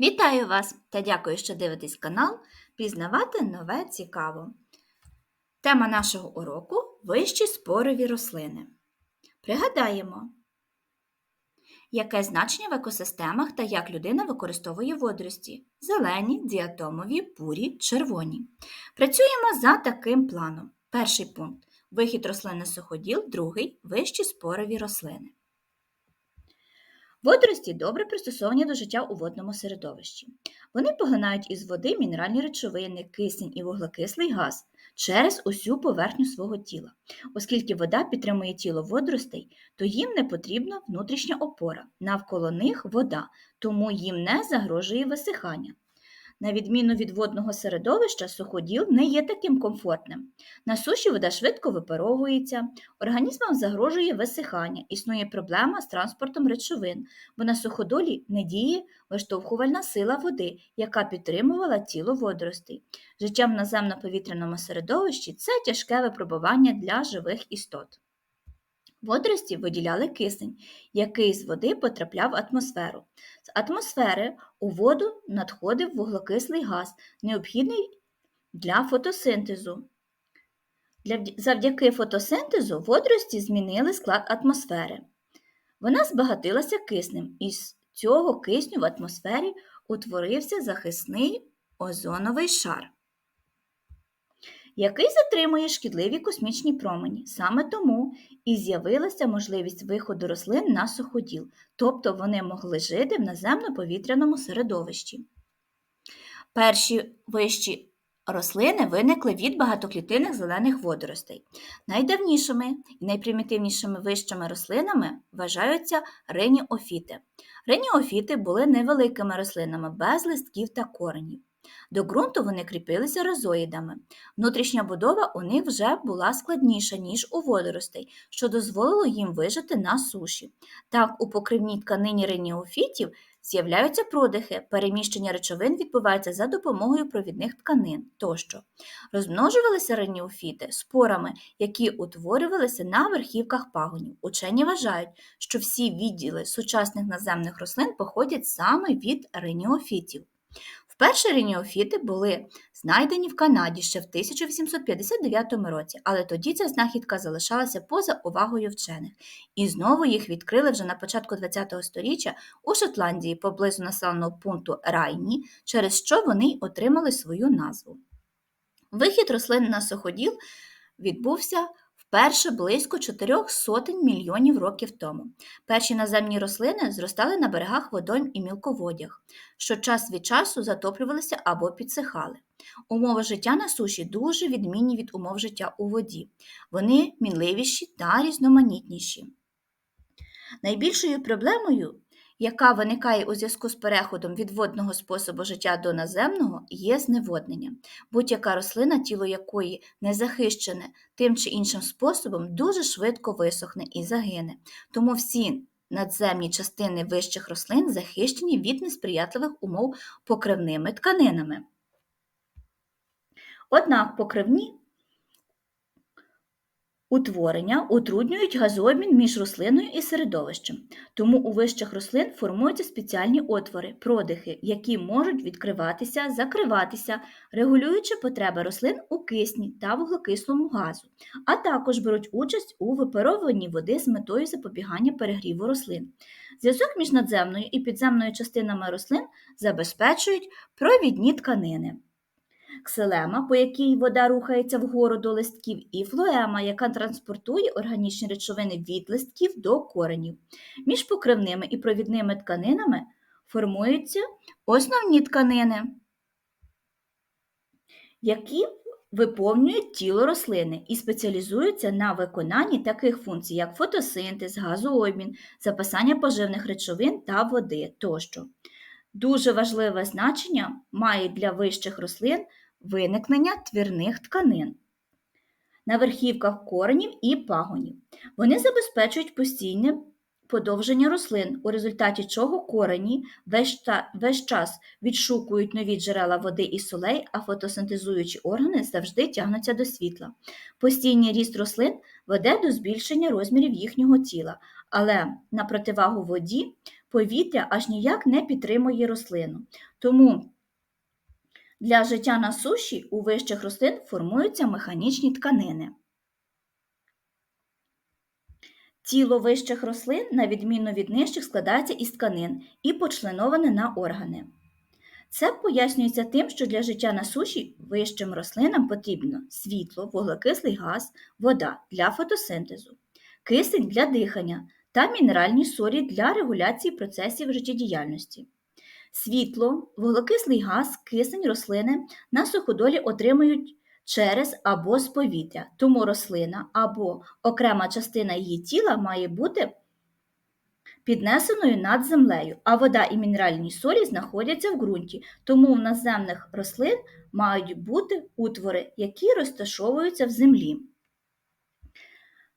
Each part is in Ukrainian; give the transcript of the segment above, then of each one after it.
Вітаю вас та дякую, що дивитесь канал Пізнавати нове цікаво. Тема нашого уроку вищі спорові рослини. Пригадаємо, яке значення в екосистемах та як людина використовує водорості зелені, діатомові, бурі, червоні. Працюємо за таким планом. Перший пункт вихід рослин на суходіл, другий вищі спорові рослини. Водорості добре пристосовані до життя у водному середовищі. Вони поглинають із води мінеральні речовини, кисень і вуглекислий газ через усю поверхню свого тіла. Оскільки вода підтримує тіло водоростей, то їм не потрібна внутрішня опора. Навколо них вода, тому їм не загрожує висихання. На відміну від водного середовища, суходіл не є таким комфортним. На суші вода швидко випаровується, організмам загрожує висихання, існує проблема з транспортом речовин, бо на суходолі не діє виштовхувальна сила води, яка підтримувала тіло водоростей. Життя в наземно-повітряному середовищі це тяжке випробування для живих істот. Водорості виділяли кисень, який з води потрапляв в атмосферу. З атмосфери у воду надходив вуглекислий газ, необхідний для фотосинтезу. Для, завдяки фотосинтезу водорості змінили склад атмосфери. Вона збагатилася киснем, і з цього кисню в атмосфері утворився захисний озоновий шар який затримує шкідливі космічні промені. Саме тому і з'явилася можливість виходу рослин на суходіл, тобто вони могли жити в наземно-повітряному середовищі. Перші вищі рослини виникли від багатоклітинних зелених водоростей. Найдавнішими і найпримітивнішими вищими рослинами вважаються риніофіти. Риніофіти були невеликими рослинами без листків та коренів. До ґрунту вони кріпилися розоїдами. Внутрішня будова у них вже була складніша, ніж у водоростей, що дозволило їм вижити на суші. Так, у покривній тканині реніофітів з'являються продихи, переміщення речовин відбувається за допомогою провідних тканин тощо. Розмножувалися реніофіти спорами, які утворювалися на верхівках пагонів. Учені вважають, що всі відділи сучасних наземних рослин походять саме від реніофітів. Вперше рініофіти були знайдені в Канаді ще в 1859 році, але тоді ця знахідка залишалася поза увагою вчених, і знову їх відкрили вже на початку ХХ століття у Шотландії поблизу населеного пункту Райні, через що вони й отримали свою назву. Вихід рослин на суходіл відбувся вперше близько чотирьох сотень мільйонів років тому. Перші наземні рослини зростали на берегах водойм і мілководях, що час від часу затоплювалися або підсихали. Умови життя на суші дуже відмінні від умов життя у воді. Вони мінливіші та різноманітніші. Найбільшою проблемою яка виникає у зв'язку з переходом від водного способу життя до наземного, є зневоднення. Будь-яка рослина, тіло якої не захищене тим чи іншим способом, дуже швидко висохне і загине. Тому всі надземні частини вищих рослин захищені від несприятливих умов покривними тканинами. Однак покривні Утворення утруднюють газообмін між рослиною і середовищем, тому у вищих рослин формуються спеціальні отвори, продихи, які можуть відкриватися, закриватися, регулюючи потреби рослин у кисні та вуглекислому газу, а також беруть участь у випаровуванні води з метою запобігання перегріву рослин. Зв'язок між надземною і підземною частинами рослин забезпечують провідні тканини ксилема, по якій вода рухається вгору до листків, і флоема, яка транспортує органічні речовини від листків до коренів. Між покривними і провідними тканинами формуються основні тканини, які виповнюють тіло рослини і спеціалізуються на виконанні таких функцій, як фотосинтез, газообмін, запасання поживних речовин та води тощо. Дуже важливе значення має для вищих рослин виникнення твірних тканин на верхівках коренів і пагонів. Вони забезпечують постійне подовження рослин, у результаті чого корені весь, весь час відшукують нові джерела води і солей, а фотосинтезуючі органи завжди тягнуться до світла. Постійний ріст рослин веде до збільшення розмірів їхнього тіла, але на противагу воді повітря аж ніяк не підтримує рослину. Тому для життя на суші у вищих рослин формуються механічні тканини. Тіло вищих рослин, на відміну від нижчих, складається із тканин і почленоване на органи. Це пояснюється тим, що для життя на суші вищим рослинам потрібно світло, вуглекислий газ, вода для фотосинтезу, кисень для дихання та мінеральні солі для регуляції процесів життєдіяльності. Світло, вуглекислий газ, кисень рослини на суходолі отримують через або з повітря, тому рослина або окрема частина її тіла має бути піднесеною над землею, а вода і мінеральні солі знаходяться в ґрунті, тому у наземних рослин мають бути утвори, які розташовуються в землі.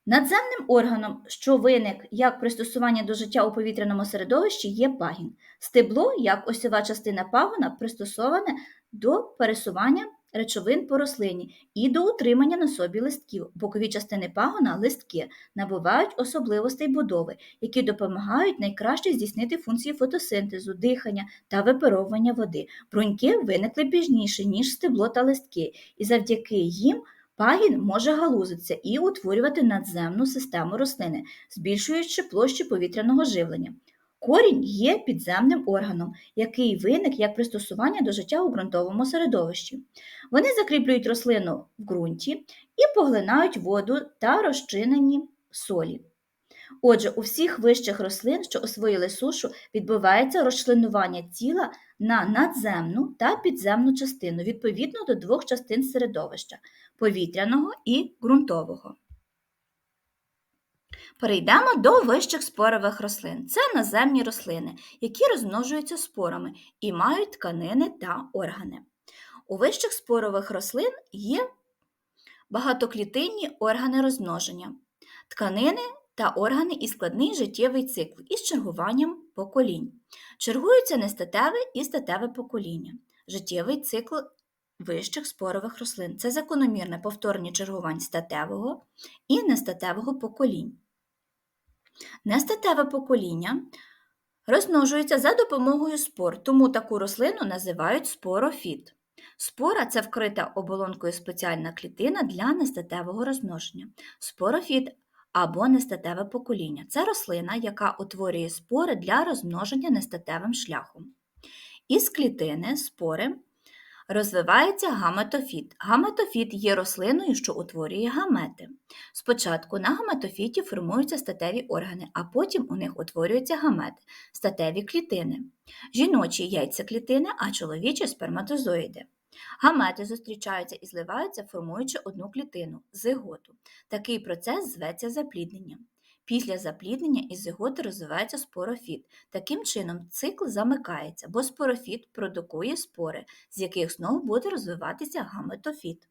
Надземним органом, що виник як пристосування до життя у повітряному середовищі, є пагін. Стебло, як осьова частина пагона, пристосоване до пересування речовин по рослині і до утримання на собі листків. Бокові частини пагона листки набувають особливостей будови, які допомагають найкраще здійснити функції фотосинтезу, дихання та випаровування води. Бруньки виникли пізніше, ніж стебло та листки, і завдяки їм Пагін може галузитися і утворювати надземну систему рослини, збільшуючи площу повітряного живлення. Корінь є підземним органом, який виник як пристосування до життя у ґрунтовому середовищі. Вони закріплюють рослину в ґрунті і поглинають воду та розчинені солі. Отже, у всіх вищих рослин, що освоїли сушу, відбувається розчленування тіла на надземну та підземну частину відповідно до двох частин середовища повітряного і ґрунтового. Перейдемо до вищих спорових рослин. Це наземні рослини, які розмножуються спорами і мають тканини та органи. У вищих спорових рослин є багатоклітинні органи розмноження, тканини та органи і складний життєвий цикл із чергуванням поколінь. Чергуються нестатеве і статеве покоління. Життєвий цикл вищих спорових рослин це закономірне повторення чергувань статевого і нестатевого поколінь. Нестатеве покоління розмножується за допомогою спор, тому таку рослину називають спорофіт. Спора це вкрита оболонкою спеціальна клітина для нестатевого розмноження. Спорофіт або нестатеве покоління це рослина, яка утворює спори для розмноження нестатевим шляхом. Із клітини спори розвивається гаметофіт. Гаметофіт є рослиною, що утворює гамети. Спочатку на гаметофіті формуються статеві органи, а потім у них утворюються гамети, статеві клітини, жіночі яйцеклітини, а чоловічі сперматозоїди. Гамети зустрічаються і зливаються, формуючи одну клітину зиготу. Такий процес зветься заплідненням. Після запліднення із зиготи розвивається спорофіт. Таким чином, цикл замикається, бо спорофіт продукує спори, з яких знову буде розвиватися гаметофіт.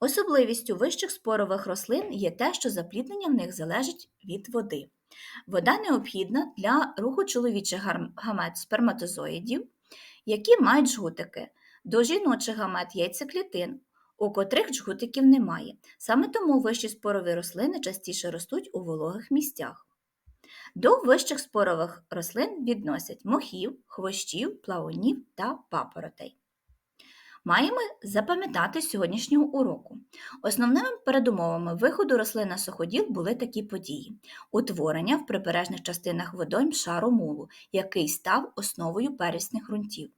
Особливістю вищих спорових рослин є те, що запліднення в них залежить від води. Вода необхідна для руху чоловічих гамет сперматозоїдів, які мають жгутики, до жіночих гамет яйцеклітин, у котрих джгутиків немає. Саме тому вищі спорові рослини частіше ростуть у вологих місцях. До вищих спорових рослин відносять мохів, хвощів, плавунів та папоротей. Маємо запам'ятати сьогоднішнього уроку. Основними передумовами виходу рослин на суходіл були такі події: утворення в прибережних частинах водойм шару мулу, який став основою пересних ґрунтів,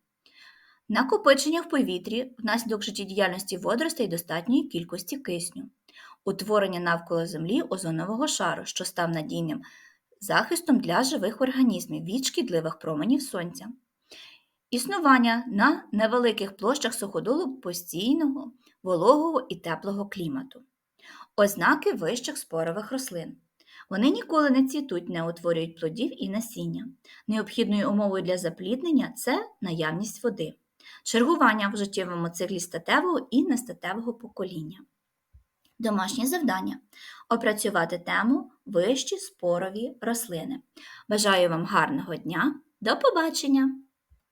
накопичення в повітрі внаслідок життєдіяльності водоростей достатньої кількості кисню, утворення навколо землі озонового шару, що став надійним захистом для живих організмів від шкідливих променів сонця, існування на невеликих площах суходолу постійного, вологого і теплого клімату, ознаки вищих спорових рослин. Вони ніколи не цвітуть, не утворюють плодів і насіння. Необхідною умовою для запліднення це наявність води чергування в життєвому циклі статевого і нестатевого покоління. Домашнє завдання опрацювати тему вищі спорові рослини. Бажаю вам гарного дня. До побачення!